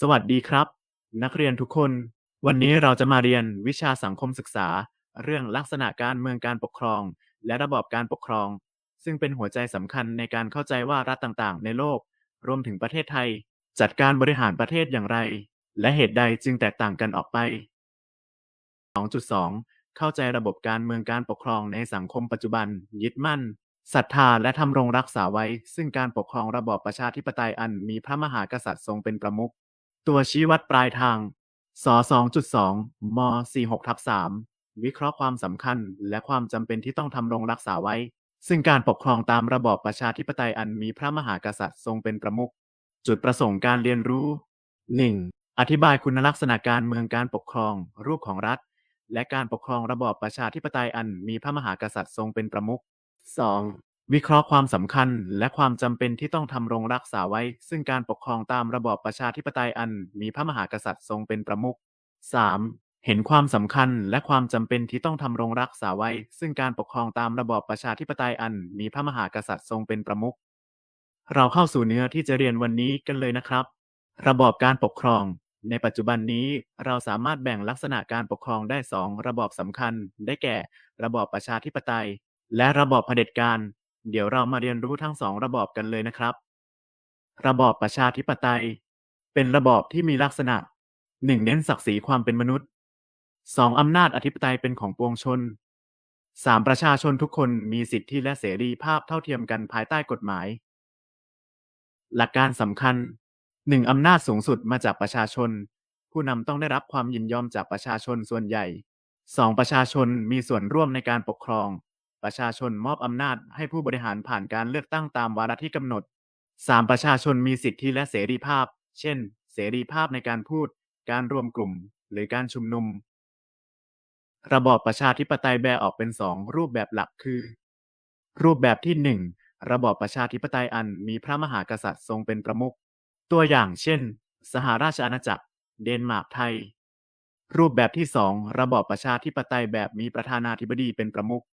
สวัสดีครับ นักเรียนทุกคน วันนี้เราจะมาเรียนวิชาสังคมศึกษา เรื่องลักษณะการเมืองการปกครอง และระบอบการปกครอง ซึ่งเป็นหัวใจสำคัญในการเข้าใจว่ารัฐต่างๆ ในโลก รวมถึงประเทศไทย จัดการบริหารประเทศอย่างไร และเหตุใดจึงแตกต่างกันออกไป 2.2 เข้าใจระบบการเมืองการปกครองในสังคมปัจจุบัน ยึดมั่นศรัทธาและทำรงรักษาไว้ ซึ่งการปกครองระบอบประชาธิปไตยอันมีพระมหากษัตริย์ทรงเป็นประมุข ตัวชี้วัดปลายทางส2.2ม46ทับ3วิเคราะห์ความสำคัญและความจำเป็นที่ต้องทำรงรักษาไว้ ซึ่งการปกครองตามระบอบประชาธิปไตยอันมีพระมหากษัตริย์ทรงเป็นประมุขจุดประสงค์การเรียนรู้ 1. อธิบายคุณลักษณะการเมืองการปกครอง รูปของรัฐ และการปกครองระบอบประชาธิปไตยอันมีพระมหากษัตริย์ทรงเป็นประมุข 2. วิเคราะห์ความสำคัญและความจำเป็นที่ต้องทำรงรักษาไว้ ซึ่งการปกครองตามระบอบประชาธิปไตยอันมีพระมหากษัตริย์ทรงเป็นประมุข 3. เห็นความสำคัญและความจำเป็นที่ต้องทำรงรักษาไว้ ซึ่งการปกครองตามระบอบประชาธิปไตยอันมีพระมหากษัตริย์ทรงเป็นประมุขเราเข้าสู่เนื้อที่จะเรียนวันนี้กันเลยนะครับ ระบอบการปกครอง ในปัจจุบันนี้เราสามารถแบ่งลักษณะการปกครองได้สองระบอบสำคัญ ได้แก่ ระบอบประชาธิปไตย และระบอบเผด็จการ เดี๋ยวเรามาเรียนรู้ทั้งสองระบอบกันเลยนะครับ ระบอบประชาธิปไตย เป็นระบอบที่มีลักษณะ 1. เน้นศักดิ์ศรีความเป็นมนุษย์ 2. องอำนาจอธิปไตยเป็นของปวงชน 3. ประชาชนทุกคนมีสิทธิและเสรีภาพเท่าเทียมกันภายใต้กฎหมาย หลักการสำคัญ 1. อำนาจสูงสุดมาจากประชาชน ผู้นำต้องได้รับความยินยอมจากประชาชนส่วนใหญ่ 2. ประชาชนมีส่วนร่วมในการปกครอง ประชาชนมอบอำนาจให้ผู้บริหารผ่านการเลือกตั้งตามวาระที่กำหนด 3. ประชาชนมีสิทธิและเสรีภาพ เช่น เสรีภาพในการพูด การรวมกลุ่ม หรือการชุมนุม ระบอบประชาธิปไตยแบ่งออกเป็นสองรูปแบบหลักคือ รูปแบบที่หนึ่งระบอบประชาธิปไตยอันมีพระมหากษัตริย์ทรงเป็นประมุข ตัวอย่างเช่น สหราชอาณาจักร เดนมาร์กไทย รูปแบบที่สองระบอบประชาธิปไตยแบบมีประธานาธิบดีเป็นประมุข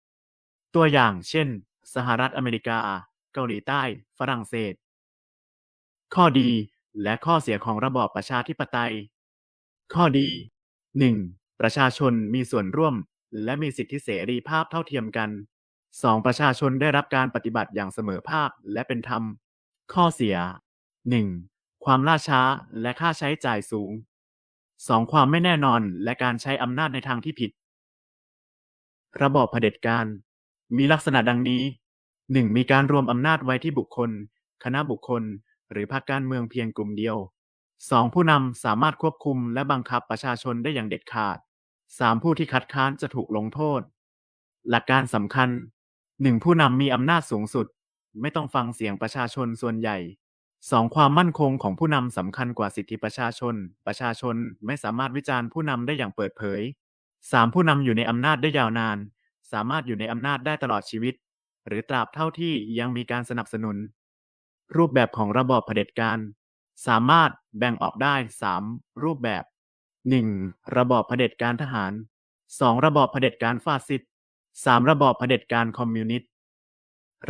ตัวอย่าง เช่น สหรัฐอเมริกา เกาหลีใต้ ฝรั่งเศส ข้อดีและข้อเสียของระบอบประชาธิปไตย ข้อดี 1. ประชาชนมีส่วนร่วม และมีสิทธิเสรีภาพเท่าเทียมกัน 2. ประชาชนได้รับการปฏิบัติอย่างเสมอภาคและเป็นธรรม ข้อเสีย 1. ความล่าช้าและค่าใช้จ่ายสูง 2. ความไม่แน่นอนและการใช้อำนาจในทางที่ผิด ระบอบเผด็จการ มีลักษณะดังนี้ 1. มีการรวมอำนาจไว้ที่บุคคล คณะบุคคล หรือพรรคการเมืองเพียงกลุ่มเดียว 2. ผู้นำสามารถควบคุมและบังคับประชาชนได้อย่างเด็ดขาด 3. ผู้ที่คัดค้านจะถูกลงโทษ หลักการสำคัญ 1. ผู้นำมีอำนาจสูงสุด ไม่ต้องฟังเสียงประชาชนส่วนใหญ่ 2. ความมั่นคงของผู้นำสำคัญกว่าสิทธิประชาชน ประชาชนไม่สามารถวิจารณ์ผู้นำได้อย่างเปิดเผย 3. ผู้นำอยู่ในอำนาจได้ยาวนาน สามารถอยู่ในอำนาจได้ตลอดชีวิต หรือตราบเท่าที่ยังมีการสนับสนุน รูปแบบของระบอบเผด็จการ สามารถแบ่งออกได้3รูปแบบ 1. ระบอบเผด็จการทหาร 2. ระบอบเผด็จการฟาสซิสต์ 3. ระบอบเผด็จการคอมมิวนิสต์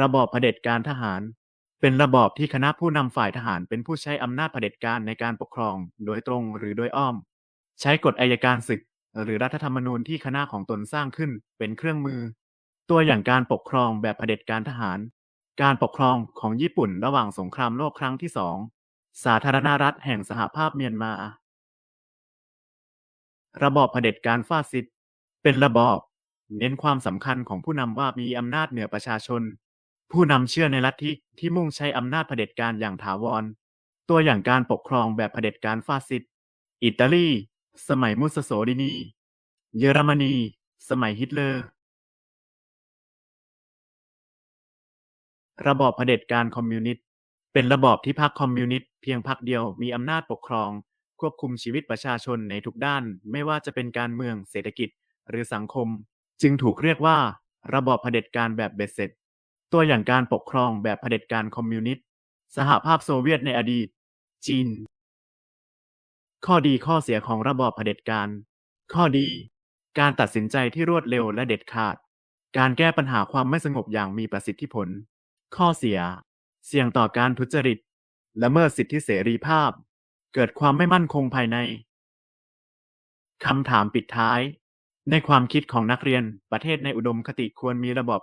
ระบอบเผด็จการทหาร เป็นระบอบที่คณะผู้นำฝ่ายทหารเป็นผู้ใช้อำนาจเผด็จการในการปกครอง โดยตรงหรือโดยอ้อม ใช้กฎอัยการศึก หรือรัฐธรรมนูญที่คณะของตนสร้างขึ้นเป็นเครื่องมือ ตัวอย่างการปกครองแบบเผด็จการทหาร การปกครองของญี่ปุ่นระหว่างสงครามโลกครั้งที่สองสาธารณรัฐแห่งสหภาพเมียนมา ระบอบเผด็จการฟาสซิสต์เป็นระบอบ เน้นความสำคัญของผู้นำว่ามีอำนาจเหนือประชาชน ผู้นำเชื่อในลัทธิที่มุ่งใช้อำนาจเผด็จการอย่างถาวร ตัวอย่างการปกครองแบบเผด็จการฟาสซิสต์อิตาลี สมัยมุสโสลินี เยอรมนี สมัยฮิตเลอร์ ระบอบเผด็จการคอมมิวนิสต์ เป็นระบอบที่พรรคคอมมิวนิสต์เพียงพรรคเดียวมีอำนาจปกครอง ควบคุมชีวิตประชาชนในทุกด้าน ไม่ว่าจะเป็นการเมือง เศรษฐกิจ หรือสังคม จึงถูกเรียกว่า ระบอบเผด็จการแบบเบ็ดเสร็จ ตัวอย่างการปกครองแบบเผด็จการคอมมิวนิสต์ สหภาพโซเวียตในอดีต จีน ข้อดีข้อเสียของระบอบเผด็จการ ข้อดี การตัดสินใจที่รวดเร็วและเด็ดขาด การแก้ปัญหาความไม่สงบอย่างมีประสิทธิผล ข้อเสีย เสี่ยงต่อการทุจริต และเมิดสิทธิเสรีภาพ เกิดความไม่มั่นคงภายใน คำถามปิดท้าย ในความคิดของนักเรียน ประเทศในอุดมคติควรมีระบบ